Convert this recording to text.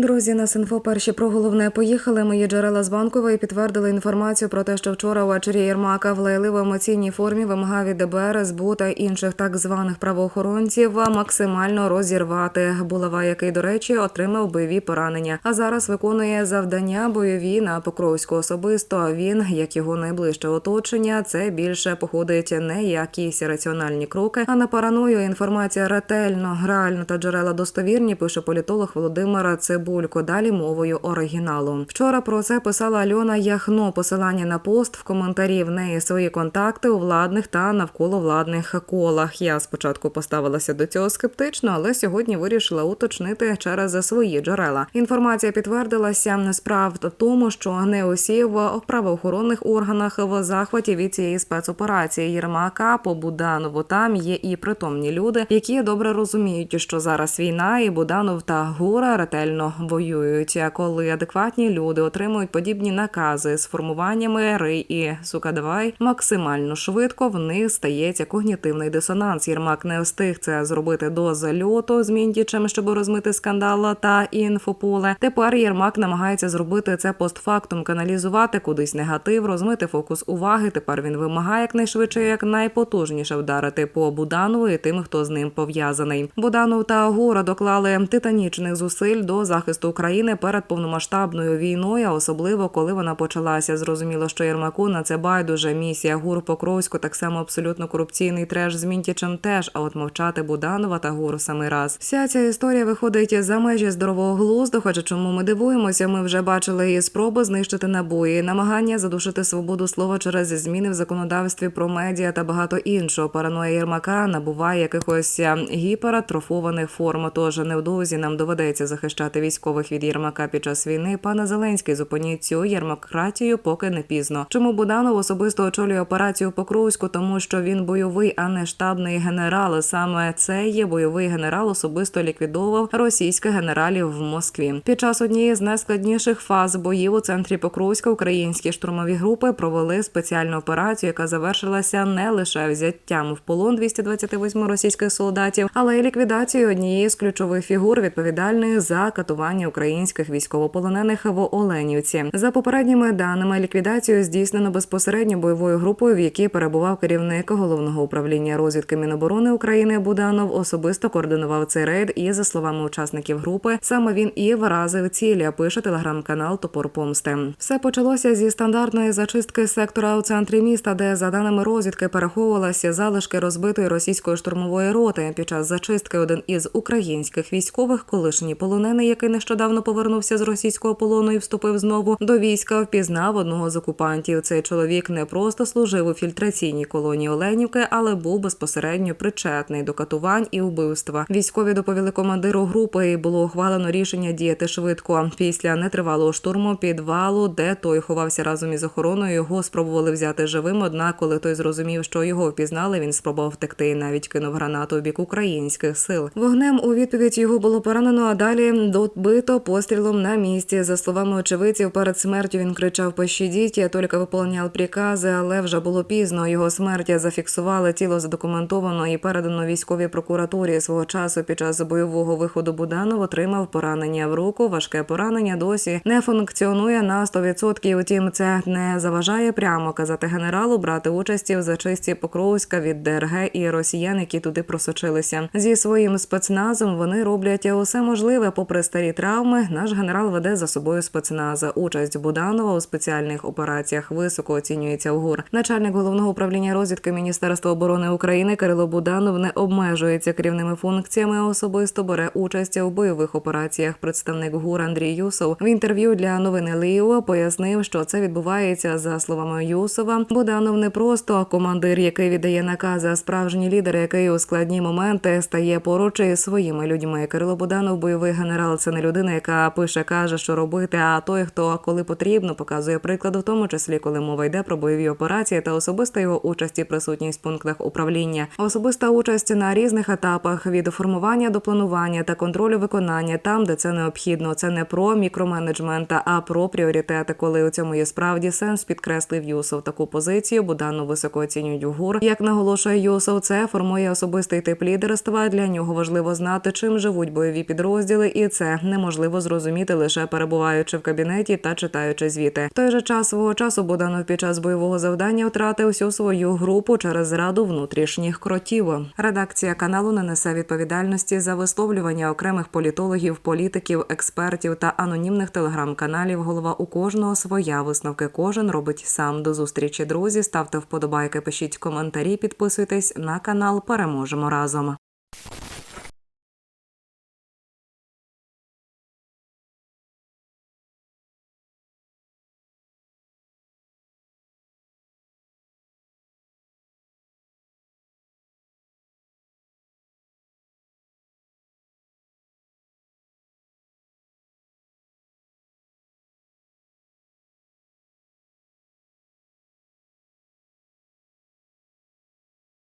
Друзі, на Синфо перші про головне поїхали. Мої джерела з банкової підтвердили інформацію про те, що вчора ввечері Єрмака в лайливо емоційній формі вимагав від ДБР, СБУ та інших так званих правоохоронців максимально розірвати булава, який, до речі, отримав бойові поранення. А зараз виконує завдання бойові на Покровську особисто. Він, як його найближче оточення, це більше походить не якісь раціональні кроки, а на параною. Інформація ретельно, реально та джерела достовірні. Пише політолог Володимир Цибулько. Далі мовою оригіналу. Вчора про це писала Альона Яхно. Посилання на пост в коментарі в неї свої контакти у владних та навколо владних колах. Я спочатку поставилася до цього скептично, але сьогодні вирішила уточнити через свої джерела. Інформація підтвердилася. Справа в тому, що не усі в правоохоронних органах в захваті від цієї спецоперації Єрмака по Буданову. Там є і притомні люди, які добре розуміють, що зараз війна, і Буданов та Гура ретельно воюють. Коли адекватні люди отримують подібні накази з формуваннями ри і сука, давай максимально швидко в них стається когнітивний дисонанс. Єрмак не встиг це зробити до зальоту з Міндічем, щоб розмити скандал та інфополе. Тепер Єрмак намагається зробити це постфактум, каналізувати кудись негатив, розмити фокус уваги. Тепер він вимагає якнайшвидше, як найпотужніше вдарити по Буданову і тим, хто з ним пов'язаний. Буданов та Гура доклали титанічних зусиль до захисту України перед повномасштабною війною, особливо коли вона почалася. Зрозуміло, що Єрмаку на це байдуже місія ГУР Покровську так само абсолютно корупційний треш з Мінтічем теж. А от мовчати Буданова та ГУР самий раз. Вся ця історія виходить за межі здорового глузду. Хоча чому ми дивуємося? Ми вже бачили і спроби знищити набої, намагання задушити свободу слова через зміни в законодавстві про медіа та багато іншого. Параноя Єрмака набуває якихось е, гіпертрофованих форм. Тож невдовзі нам доведеться захищати військових від Єрмака під час війни. Пане Зеленський, зупиніть цю єрмакратію, поки не пізно. Чому Буданов особисто очолює операцію Покровську? Тому що він бойовий, а не штабний генерал. Саме це є бойовий генерал, особисто ліквідовував російських генералів в Москві. Під час однієї з найскладніших фаз боїв у центрі Покровська українські штурмові групи провели спеціальну операцію, яка завершилася не лише взяттям в полон 228 російських солдатів, але й ліквідацією однієї з ключових фігур, відповідальних за катування українських військовополонених в Оленівці. За попередніми даними, ліквідацію здійснено безпосередньо бойовою групою, в якій перебував керівник головного управління розвідки Міноборони України Буданов. Особисто координував цей рейд. І за словами учасників групи, саме він і вразив цілі. Пише телеграм-канал Топор Помсти. Все почалося зі стандартної зачистки сектора у центрі міста, де за даними розвідки переховувалися залишки розбитої російської штурмової роти. Під час зачистки один із українських військових, колишній полонений, який нещодавно повернувся з російського полону і вступив знову до війська, впізнав одного з окупантів. Цей чоловік не просто служив у фільтраційній колонії Оленівки, але був безпосередньо причетний до катувань і вбивства. Військові доповіли командиру групи, і було ухвалено рішення діяти швидко. Після нетривалого штурму підвалу, де той ховався разом із охороною, його спробували взяти живим. Однак, коли той зрозумів, що його впізнали, він спробував втекти і навіть кинув гранату у бік українських сил. Вогнем у відповідь його було поранено, а далі добито пострілом на місці. За словами очевидців, перед смертю він кричав «Пощадіть», я тільки виповняв прикази, але вже було пізно. Його смерть зафіксували тіло задокументовано і передано військовій прокуратурі. Свого часу під час бойового виходу Буданов отримав поранення в руку. Важке поранення досі не функціонує на 100%. Утім, це не заважає прямо казати генералу брати участі в зачисті Покровська від ДРГ і росіян, які туди просочилися. Зі своїм спецназом вони роблять усе можливе, попри старі травми. Наш генерал веде за собою спецназа. Участь Буданова у спеціальних операціях високо оцінюється в ГУР. Начальник головного управління розвідки Міністерства оборони України Кирило Буданов не обмежується керівними функціями. а Особисто бере участь у бойових операціях. Представник ГУР Андрій Юсов в інтерв'ю для новини Ліо пояснив, що це відбувається за словами Юсова. Буданов не просто командир, який віддає накази, а справжній лідер, який у складні моменти стає поруч із своїми людьми. Кирило Буданов, бойовий генерал, це не людина, яка пише, каже, що робити. А той, хто коли потрібно, показує приклад, в тому числі коли мова йде про бойові операції та особиста його участь і присутність в пунктах управління, особиста участь на різних етапах від формування до планування та контролю виконання, там де це необхідно. Це не про мікроменеджмент, а про пріоритети. Коли у цьому є справді сенс, підкреслив Юсов таку позицію. Будану високо оцінюють ГУР. Як наголошує Юсов, це формує особистий тип лідерства. Для нього важливо знати, чим живуть бойові підрозділи, і це неможливо зрозуміти лише перебуваючи в кабінеті та читаючи звіти. В той же час свого часу Буданов під час бойового завдання втратив всю свою групу через зраду внутрішніх кротів. Редакція каналу не несе відповідальності за висловлювання окремих політологів, політиків, експертів та анонімних телеграм-каналів. Голова у кожного своя висновки. Кожен робить сам. До зустрічі, друзі. Ставте вподобайки, пишіть коментарі, підписуйтесь на канал. Переможемо разом.